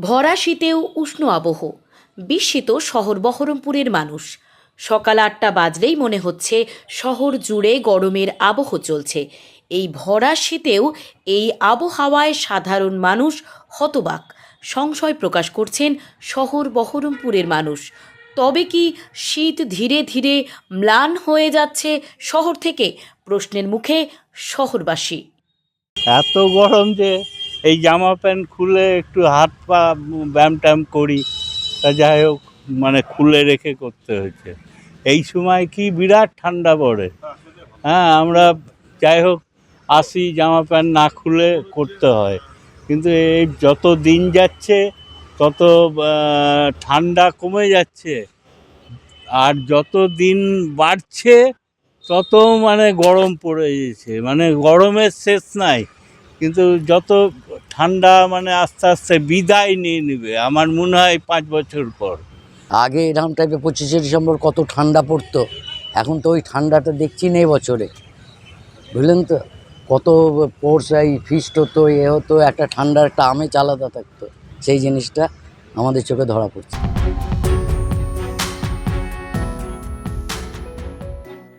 ভরা শীতেও উষ্ণ আবহ। বিস্মিত শহর বহরমপুরের মানুষ। সকাল আটটা বাজলেই মনে হচ্ছে শহর জুড়ে গরমের আবহ চলছে। এই ভরা শীতেও এই আবহাওয়ায় সাধারণ মানুষ হতবাক। সংশয় প্রকাশ করছেন শহর বহরমপুরের মানুষ। তবে কি শীত ধীরে ধীরে ম্লান হয়ে যাচ্ছে শহর থেকে? প্রশ্নের মুখে শহরবাসী। এত গরম যে এই জামা প্যান্ট খুলে একটু হাত পা ব্যায়াম ট্যাম করি, তা যাই হোক মানে খুলে রেখে করতে হয়েছে। এই সময় কি বিরাট ঠান্ডা পড়ে। হ্যাঁ আমরা যাই হোক, আসি, জামা প্যান্ট না খুলে করতে হয়। কিন্তু এই যত দিন যাচ্ছে, তত ঠান্ডা কমে যাচ্ছে। আর যত দিন বাড়ছে, তত মানে গরম পড়ে যাচ্ছে মানে গরমের শেষ নাই। কিন্তু যত ঠান্ডা মানে আস্তে আস্তে বিদায় নিয়ে নেবে, আমার মনে হয় পাঁচ বছর পর। আগে এরকম টাইপের পঁচিশে ডিসেম্বর কত ঠান্ডা পড়তো, এখন তো ওই ঠান্ডাটা দেখছি না বছরে। বুঝলেন তো? কত পোর্স এই ফিস্ট হতো, এ হতো, একটা ঠান্ডার একটা আমেজ আলাদা থাকতো। সেই জিনিসটা আমাদের চোখে ধরা পড়ছে।